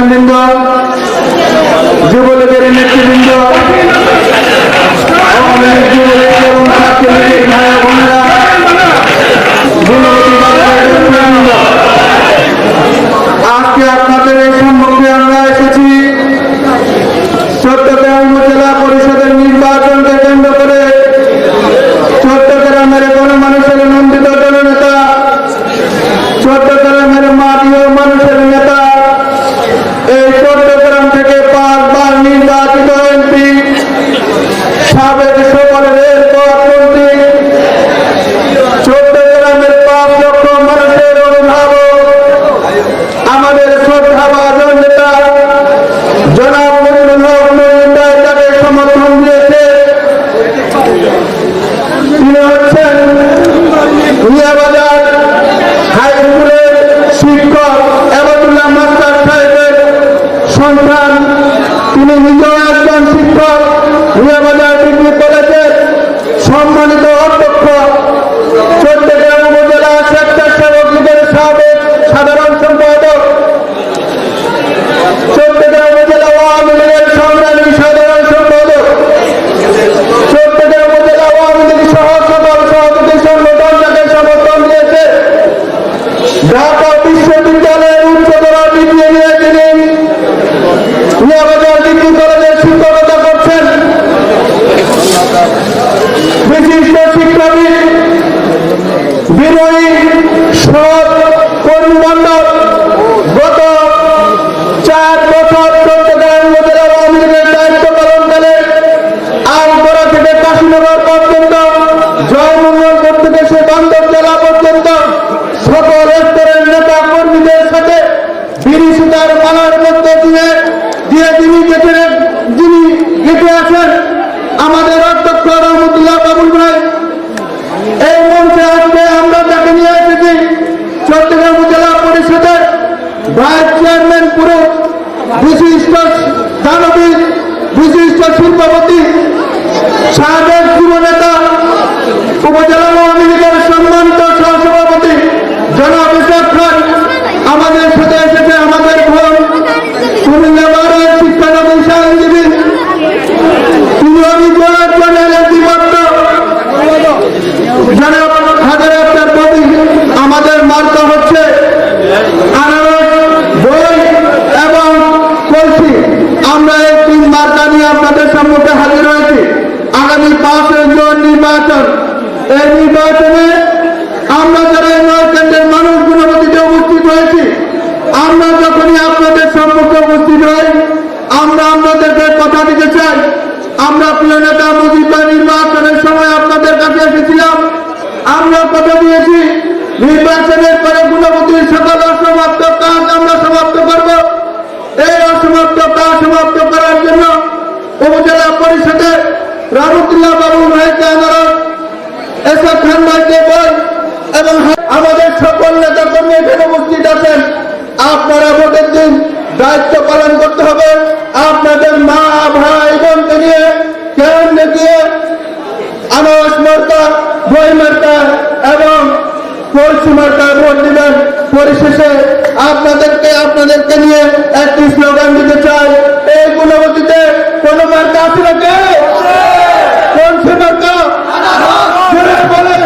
三分钟。মিয়াবাজার degree বিড়ি সুতার মালার মধ্যে দিয়ে দিয়ে তিনি গেটে যিনি গেটে আছেন, আমাদের অধ্যক্ষ রহমতুল্লাহ বাবুল ভাই, এই মঞ্চে আজকে আমরা যাকে নিয়ে এসেছি চট্টগ্রাম জেলা পরিষদের ভাইস চেয়ারম্যান পুরো বিশিষ্ট দানবিদ বিশিষ্ট শিল্পপতি, সাবেক যুব নেতা উপজেলা আওয়ামী লীগের সম্মানিত সহসভাপতি জনাব ইসরাত খান আমাদের সাথে এসেছে আমাদের বোন কুমিল্লা বারের শিক্ষানবী আইনজীবী তিনি অভিজ্ঞ একজন এলএসি মাত্র জনাব হাজার একটা কবি আমাদের মার্কা হচ্ছে আনারস বই এবং কলসি আমরা এই তিন মার্কা নিয়ে আপনাদের সম্মুখে হাজির হয়েছি আগামী পাঁচের জোর নির্বাচন এই নির্বাচনে আমরা যারা এই নয় কেন্দ্রের মানুষ গুণবতীতে উপস্থিত হয়েছি আমরা যখনই আপনাদের সম্মুখে উপস্থিত হই আমরা আপনাদেরকে কথা দিতে চাই আমরা প্রিয় নেতা মুজিব নির্বাচনের সময় আপনাদের কাছে এসেছিলাম। আমরা কথা দিয়েছি, নির্বাচনের পরে গুণবতীর সকল অসমাপ্ত কাজ আমরা সমাপ্ত করব। এই অসমাপ্ত কাজ সমাপ্ত করার জন্য উপজেলা পরিষদে রহমতুল্লাহ বাবু ভাইকে আমার এসব খান ভাইকে বল এবং আমাদের সকল নেতা কর্মী এখানে উপস্থিত আছেন। আপনারা ভোটের দিন দায়িত্ব পালন করতে হবে। আপনাদের মা ভাই বোনকে নিয়ে কেন্দ্রে গিয়ে আনারস মার্কা বই মার্কা এবং কলসি মার্কা ভোট দিবেন। পরিশেষে আপনাদেরকে আপনাদেরকে নিয়ে একটি স্লোগান দিতে চাই। এই গুণবতীতে কোন মার্কা আছে নাকি? কোন সে মার্কা? বলেন